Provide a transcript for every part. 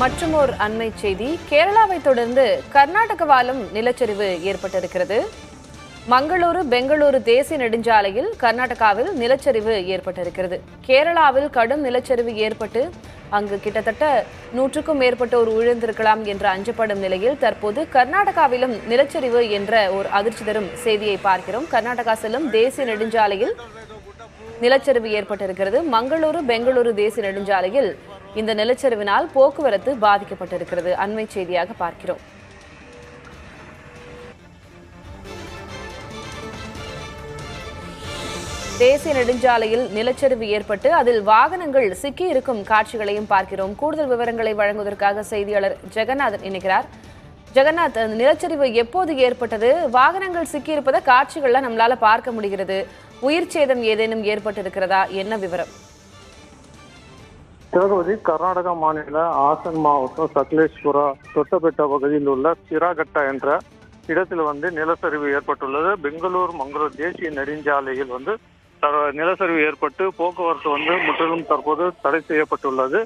மற்றுமோர் அண்மை செய்தி. கேரளாவை தொடர்ந்து கர்நாடகவாலும் நிலச்சரிவு ஏற்பட்டிருக்கிறது. மங்களூரு பெங்களூரு தேசிய நெடுஞ்சாலையில் கர்நாடகாவில் நிலச்சரிவு ஏற்பட்டிருக்கிறது. கேரளாவில் கடும் நிலச்சரிவு ஏற்பட்டு அங்கு கிட்டத்தட்ட நூற்றுக்கும் மேற்பட்டோர் உழந்திருக்கலாம் என்று அஞ்சப்படும் நிலையில் தற்போது கர்நாடகாவிலும் நிலச்சரிவு என்ற ஒரு அதிர்ச்சி தரும் செய்தியை பார்க்கிறோம். கர்நாடகா செல்லும் தேசிய நெடுஞ்சாலையில் நிலச்சரிவு ஏற்பட்டிருக்கிறது. மங்களூரு பெங்களூரு தேசிய நெடுஞ்சாலையில் இந்த நிலச்சரிவினால் போக்குவரத்து பாதிக்கப்பட்டிருக்கிறது. அண்மை செய்தியாக பார்க்கிறோம். தேசிய நெடுஞ்சாலையில் நிலச்சரிவு ஏற்பட்டு அதில் வாகனங்கள் சிக்கி இருக்கும் காட்சிகளையும் பார்க்கிறோம். கூடுதல் விவரங்களை வழங்குவதற்காக செய்தியாளர் ஜெகநாதன் இணைக்கிறார் ஜெகநாத் அந்த நிலச்சரிவு எப்போது ஏற்பட்டது? வாகனங்கள் சிக்கியிருப்பதை காட்சிகள்ல நம்மளால பார்க்க முடிகிறது. உயிர் சேதம் ஏதேனும் ஏற்பட்டிருக்கிறதா? என்ன விவரம்? திலகவதி கர்நாடகா மாநில ஆசன் மாவட்டம் சக்லேஷ்புரா தொட்டபெட்டா பகுதியில் உள்ள சிராகட்டா என்ற இடத்தில் வந்து நிலச்சரிவு ஏற்பட்டுள்ளது. பெங்களூர் மங்களூர் தேசிய நெடுஞ்சாலையில் வந்து நிலச்சரிவு ஏற்பட்டு போக்குவரத்து வந்து முற்றிலும் தற்போது தடை செய்யப்பட்டுள்ளது.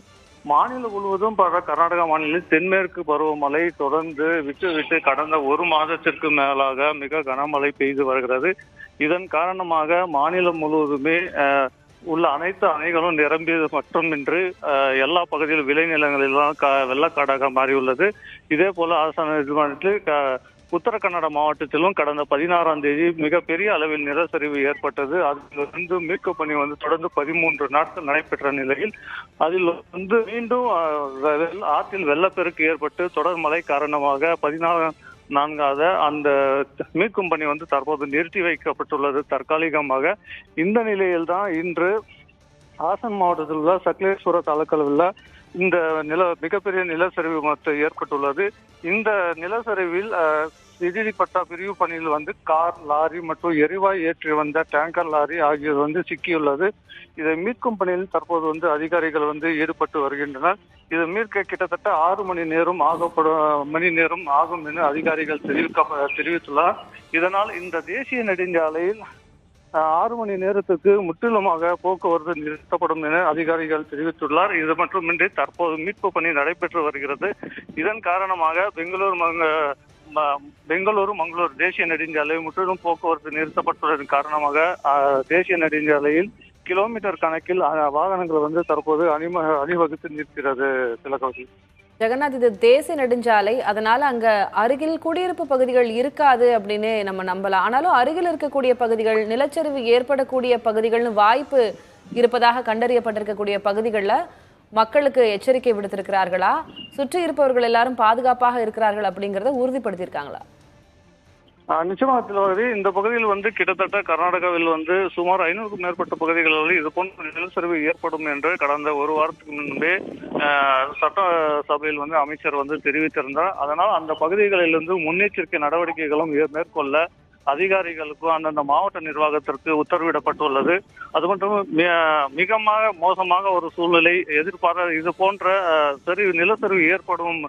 மாநிலம் முழுவதும் பல கர்நாடகா மாநிலத்தில் தென்மேற்கு பருவமழை தொடர்ந்து விட்டு விட்டு கடந்த ஒரு மாதத்திற்கு மேலாக மிக கனமழை பெய்து வருகிறது. இதன் காரணமாக மாநிலம் முழுவதுமே அஹ், உள்ள அனைத்து அணைகளும் நிரம்பியது மட்டுமின்றி எல்லா பகுதியில் விளைநிலங்களெல்லாம் வெள்ளக்காடாக மாறியுள்ளது. இதே போல ஆசான க- உத்தர கன்னட மாவட்டத்திலும் கடந்த பதினாறாம் தேதி மிகப்பெரிய அளவில் நிலச்சரிவு ஏற்பட்டது. அதிலிருந்து மீட்பு பணி வந்து தொடர்ந்து பதிமூன்று நாட்கள் நடைபெற்ற நிலையில் அதில் வந்து மீண்டும் வெள்ள- ஆற்றில் வெள்ளப்பெருக்கு ஏற்பட்டு தொடர் மழை காரணமாக பதினாறாம் நான்காவது அந்த மீட்கும் பணி வந்து தற்போது நிறுத்தி வைக்கப்பட்டுள்ளது. தற்காலிகமாக இந்த நிலையில்தான் இன்று ஹாசன் மாவட்டத்தில் உள்ள சக்லேஸ்வர தாலுக்காவில் உள்ள இந்த நில மிகப்பெரிய நிலச்சரிவு மொத்த ஏற்பட்டுள்ளது. இந்த நிலச்சரிவில் அஹ், பிரிவு பணியில் வந்து கார் லாரி மற்றும் எரிவாயு ஏற்றி வந்த டேங்கர் லாரி ஆகியது வந்து சிக்கியுள்ளது. இதை மீட்கும் பணியில் தற்போது வந்து அதிகாரிகள் வந்து ஈடுபட்டு வருகின்றனர். இதை மீட்க கிட்டத்தட்ட ஆறு மணி நேரம் ஆகப்படும் மணி நேரம் ஆகும் என அதிகாரிகள் தெரிவிக்க தெரிவித்துள்ளார். இதனால் இந்த தேசிய நெடுஞ்சாலையில் ஆறு மணி நேரத்துக்கு முற்றிலுமாக போக்குவரத்து நிறுத்தப்படும் என அதிகாரிகள் தெரிவித்துள்ளார். இது மட்டுமின்றி தற்போது மீட்பு பணி நடைபெற்று வருகிறது. இதன் காரணமாக பெங்களூர் மங்க- பெங்களூரு மங்களூர் தேசிய நெடுஞ்சாலை முற்றிலும் போக்குவரத்து நிறுத்தப்பட்டுள்ளதன் காரணமாக தேசிய நெடுஞ்சாலையில் கிலோமீட்டர் கணக்கில் வாகனங்கள் வந்து தற்போது அணிம அணிவகுத்து நிற்கிறது திலகவதி. ஜெகநாத் இது தேசிய நெடுஞ்சாலை. அதனால அங்க அருகில் குடியிருப்பு பகுதிகள் இருக்காது அப்படின்னு நம்ம நம்பலாம். ஆனாலும் அருகில் இருக்கக்கூடிய பகுதிகள் நிலச்சரிவு ஏற்படக்கூடிய பகுதிகள்னு வாய்ப்பு இருப்பதாக கண்டறியப்பட்டிருக்கக்கூடிய பகுதிகளில் மக்களுக்கு எச்சரிக்கை விடுத்திருக்கிறார்களா? சுற்றி இருப்பவர்கள் எல்லாரும் பாதுகாப்பாக இருக்கிறார்கள் அப்படிங்கறத உறுதிப்படுத்தியிருக்காங்களா? ஆஹ் நிச்சயமாக இந்த பகுதியில் வந்து கிட்டத்தட்ட கர்நாடகாவில் வந்து சுமார் ஐநூறுக்கும் மேற்பட்ட பகுதிகளில் இது போன்ற நிலச்சரிவு ஏற்படும் என்று கடந்த ஒரு வாரத்துக்கு முன்பே சட்ட சபையில் வந்து அமைச்சர் வந்து தெரிவித்திருந்தார். அதனால் அந்த பகுதிகளில் இருந்து முன்னெச்சரிக்கை நடவடிக்கைகளும் மேற்கொள்ள அதிகாரிகளுக்கும் அந்தந்த மாவட்ட நிர்வாகத்திற்கு உத்தரவிடப்பட்டுள்ளது. அது மட்டும் மிகமாக மோசமாக ஒரு சூழ்நிலை எதிர்பாராத இது போன்ற சரிவு நிலச்சரிவு ஏற்படும்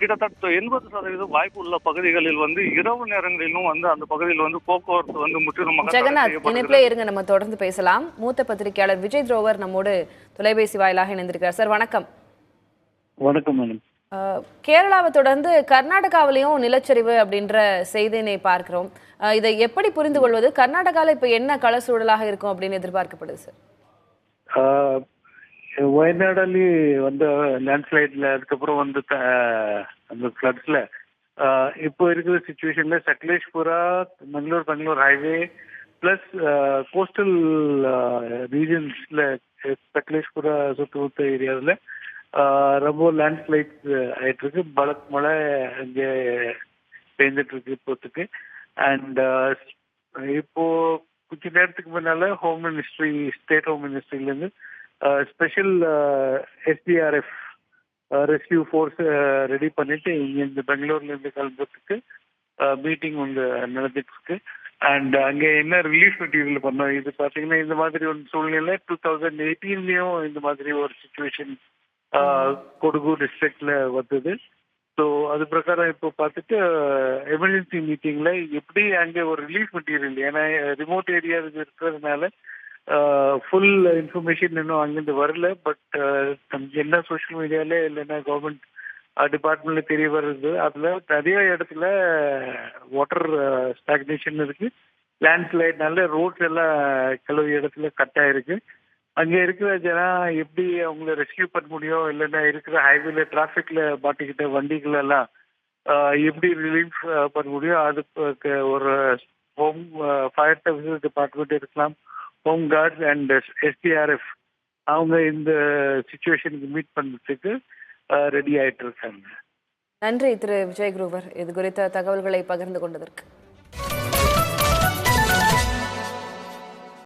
கிட்டத்தட்ட எண்பது சதவீதம் வாய்ப்பு உள்ள பகுதிகளில் வந்து இரவு நேரங்களிலும் வந்து அந்த பகுதியில் வந்து போக்குவரத்து வந்து முற்றிலுமாக தடை ஜெகநாத். இணைப்பிலே இருங்க நம்ம தொடர்ந்து பேசலாம். மூத்த பத்திரிகையாளர் விஜய் துரோவர் நம்மோடு தொலைபேசி வாயிலாக இணைந்திருக்கிறார். சார் வணக்கம். வணக்கம் மேடம். கேரளாவை தொடர்ந்து கர்நாடகாவிலையும் நிலச்சரிவு அப்படின்ற செய்தியினை பார்க்கிறோம். இதை எப்படி புரிந்து கொள்வது? கர்நாடகாவில் இப்போ என்ன கள சூழலாக இருக்கும் அப்படின்னு எதிர்பார்க்கப்படுது சார்? ஆஹ் வயநாடಲ್ಲಿ வந்து லேண்ட்ஸ்லைட்ல அதுக்கப்புறம் வந்து அந்த ஃப்ளட்ஸ்ல இப்போ இருக்கிற சுச்சுவேஷன்ல Sakleshpura Mangalore Bangalore highway plus coastal ரீஜன்ஸ்ல Sakleshpura சுற்றுமுத்த ஏரியாவில் ரொம்ப லேண்ட்ஸ்லைட் ஆயிட்டு இருக்கு பலத் மழை அங்கே பெய்ஞ்சிட்டு இருக்கு இப்போத்துக்கு அண்ட் இப்போ கொஞ்ச நேரத்துக்கு முன்னால ஹோம் மினிஸ்ட்ரி ஸ்டேட் ஹோம் மினிஸ்ட்ரில இருந்து special SDRF rescue force ready பண்ணிட்டு இங்க இந்த பெங்களூர்ல இருந்து கிளம்புறதுக்கு மீட்டிங் வந்து நடந்துட்டு இருக்கு அண்ட் அங்கே என்ன ரிலீஃப் மெட்டீரியல் பண்ணோம்? இது பாத்தீங்கன்னா இந்த மாதிரி ஒரு சூழ்நிலை. டூ தௌசண்ட் எயிட்டீன்லயும் இந்த மாதிரி ஒரு சுச்சுவேஷன் கொடுகு டிஸ்ட்ரிக்ட்ல வந்தது. ஸோ அது பிரகாரம் இப்போ பார்த்துட்டு எமர்ஜென்சி மீட்டிங்ல எப்படி அங்கே ஒரு ரிலீஃப் மெட்டீரியல் ஏன்னா ரிமோட் ஏரியா இருக்கிறதுனால ஃபுல் இன்ஃபர்மேஷன் இன்னும் அங்கிருந்து வரல. பட் என்ன சோஷியல் மீடியால இல்லைன்னா கவர்மெண்ட் டிபார்ட்மெண்ட்ல தெரிய வருது அதுல நிறைய இடத்துல வாட்டர் ஸ்டாக்னேஷன் இருக்கு. லேண்ட்ஸ்லைட்னால ரோட்ஸ் எல்லாம் கிளவு இடத்துல கட் ஆயிருக்கு. அங்க இருக்கிற ஜனா எப்படி அவங்கள ரெஸ்கியூ பண்ண முடியும்? இல்லைன்னா இருக்கிற ஹைவேல டிராபிக்ல மாட்டிக்கிட்ட வண்டிகள் எல்லாம் எப்படி ரிலீஃப் பண்ண முடியும்? அதுக்கு ஒரு ஹோம் ஃபயர் சர்வீசஸ் டிபார்ட்மெண்ட் இருக்கலாம். ஹோம் கார்ட்ஸ் அண்ட் எஸ்டிஆர்எஃப் அவங்க இந்த சுச்சுவேஷனுக்கு மீட் பண்ணுறதுக்கு ரெடி ஆயிட்டு இருக்காங்க. நன்றி திரு விஜய் குருவர் இது குறித்த தகவல்களை பகிர்ந்து கொண்டதற்கு.